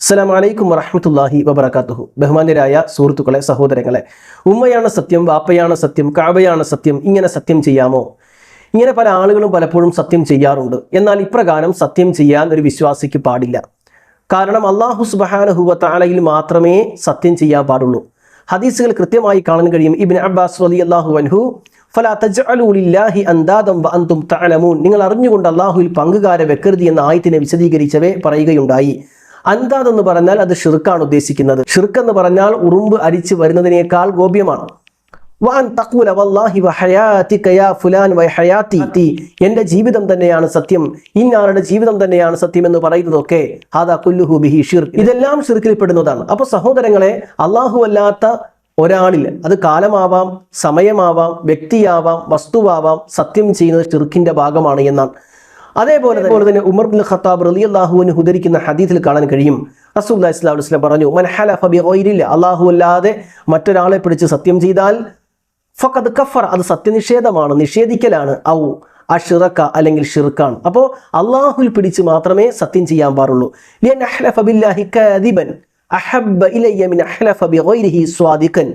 അസ്സലാം വറഹമത്തല്ലാഹി വബർക്കാത്തുഹു ബഹുമാന്യരായ സുഹൃത്തുക്കളെ സഹോദരങ്ങളെ ഉമ്മയാണ് സത്യം വാപ്പയാണ് സത്യം കാവയാണ് സത്യം ഇങ്ങനെ സത്യം ചെയ്യാമോ? ഇങ്ങനെ പല ആളുകളും പലപ്പോഴും സത്യം ചെയ്യാറുണ്ട്. എന്നാൽ ഇപ്രകാരം സത്യം ചെയ്യാൻ ഒരു വിശ്വാസിക്ക് പാടില്ല. കാരണം അള്ളാഹു സുബാനഹുബത്താലയിൽ താലയിൽ മാത്രമേ സത്യം ചെയ്യാൻ പാടുള്ളൂ. ഹദീസുകൾ കൃത്യമായി കാണാൻ കഴിയും. ഇബിൻ അബ്ബാസ് അലി അള്ളാഹു അൻഹു ഫലാ തജ്അലൂലില്ലാഹി അന്താദം വ അന്തും നിങ്ങൾ അറിഞ്ഞുകൊണ്ട് അള്ളാഹുവിൽ പങ്കുകാരെ വെക്കരുത് എന്ന ആയത്തിനെ വിശദീകരിച്ചവേ പറയുകയുണ്ടായി. അന്താദ് എന്ന് പറഞ്ഞാൽ അത് ഷിർക്കാണ് ഉദ്ദേശിക്കുന്നത്. ഷിർക്ക് എന്ന് പറഞ്ഞാൽ ഉറുമ്പ് അരിച്ച് വരുന്നതിനേക്കാൾ ഗോപ്യമാണ്. വാൻ വല്ലാഹി ഫുലാൻ ജീവിതം തന്നെയാണ് സത്യം. ഇന്നാളുടെ ജീവിതം തന്നെയാണ് സത്യം എന്ന് പറയുന്നതൊക്കെ കുല്ലുഹു ബിഹി ഇതെല്ലാം ഷിർക്കിൽപ്പെടുന്നതാണ് അപ്പൊ സഹോദരങ്ങളെ അള്ളാഹു അല്ലാത്ത ഒരാളിൽ അത് കാലമാവാം സമയമാവാം വ്യക്തിയാവാം വസ്തുവാവാം സത്യം ചെയ്യുന്നത് ഷിർക്കിന്റെ ഭാഗമാണ് എന്നാണ്. അതേപോലെ തന്നെ തന്നെ ഉമർ ബിൻ ഖത്താബ് റലി അള്ളാഹുവിന് ഉദ്ധരിക്കുന്ന ഹദീസിൽ കാണാൻ കഴിയും. റസൂല്ലാ ഇസ്ലാം വസ്ലം പറഞ്ഞു അള്ളാഹു അല്ലാതെ മറ്റൊരാളെ പിടിച്ച് സത്യം ചെയ്താൽ ഫക്കത് കഫർ അത് സത്യനിഷേധമാണ് നിഷേധിക്കലാണ്. ഔ അഷിറക്ക അല്ലെങ്കിൽ ഷിർക്കാണ്. അപ്പോൾ അള്ളാഹുൽ പിടിച്ച് മാത്രമേ സത്യം ചെയ്യാൻ പാടുള്ളൂ. ലിയൻ അഹ്ലഫ ബില്ലാഹി കാദിബൻ അഹബ്ബ മിൻ ബിഗൈരിഹി സ്വാദിഖൻ.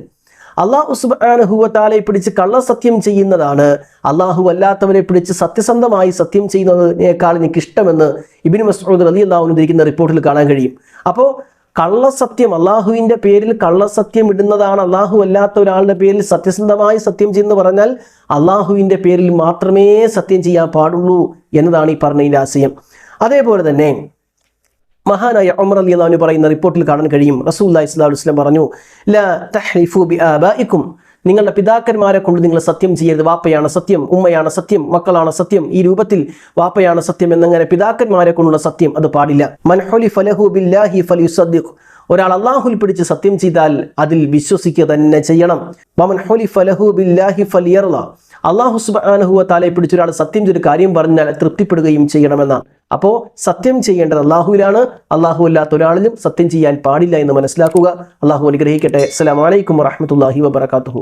അള്ളാഹു സുബാനഹുവത്താലെ പിടിച്ച് കള്ളസത്യം ചെയ്യുന്നതാണ്. അള്ളാഹു അല്ലാത്തവരെ പിടിച്ച് സത്യസന്ധമായി സത്യം ചെയ്യുന്നതിനേക്കാൾ എനിക്ക് ഇഷ്ടമെന്ന് ഇബിൻ മസ്ഊദ് അലി അള്ളാഹുവിന് ഇരിക്കുന്ന റിപ്പോർട്ടിൽ കാണാൻ കഴിയും. അപ്പോൾ കള്ളസത്യം അള്ളാഹുവിന്റെ പേരിൽ കള്ളസത്യം ഇടുന്നതാണ് അള്ളാഹു അല്ലാത്ത ഒരാളുടെ പേരിൽ സത്യസന്ധമായി സത്യം ചെയ്യുന്നു പറഞ്ഞാൽ അള്ളാഹുവിന്റെ പേരിൽ മാത്രമേ സത്യം ചെയ്യാൻ പാടുള്ളൂ എന്നതാണ് ഈ പറഞ്ഞതിന്റെ ആശയം. അതേപോലെ തന്നെ മഹാനായ ഉമർ അലി അള്ളഹാനു പറയുന്ന റിപ്പോർട്ടിൽ കാണാൻ കഴിയും. റസൂല്ലാ ഇസ്ലാഹു ഇസ്ലാം പറഞ്ഞു ലാ നിങ്ങളുടെ പിതാക്കന്മാരെ കൊണ്ട് നിങ്ങൾ സത്യം ചെയ്യരുത്. വാപ്പയാണ് സത്യം ഉമ്മയാണ് സത്യം മക്കളാണ് സത്യം. ഈ രൂപത്തിൽ വാപ്പയാണ് സത്യം എന്നങ്ങനെ പിതാക്കന്മാരെ കൊണ്ടുള്ള സത്യം അത് പാടില്ല. മൻഹൊലി ഫലഹു ബില്ലാഹി ഫലിയുസദ്ദിഖ്. ഒരാൾ അള്ളാഹുൽ പിടിച്ച് സത്യം ചെയ്താൽ അതിൽ വിശ്വസിക്കുക തന്നെ ചെയ്യണം. വമൻ ഹൊലി ഫലഹു ബില്ലാഹി അള്ളാഹു സുബാനഹുവ താലെ പിടിച്ച് ഒരാൾ സത്യം ചെയ്തൊരു കാര്യം പറഞ്ഞാൽ തൃപ്തിപ്പെടുകയും ചെയ്യണമെന്നാണ്. അപ്പോൾ സത്യം ചെയ്യേണ്ടത് അള്ളാഹുവിലാണ് അള്ളാഹു അല്ലാത്ത ഒരാളിലും സത്യം ചെയ്യാൻ പാടില്ല എന്ന് മനസ്സിലാക്കുക. അള്ളാഹു അനുഗ്രഹിക്കട്ടെ. അസ്സലാമലൈക്കും വറഹമത്തല്ലാഹി വബർക്കാത്തുഹു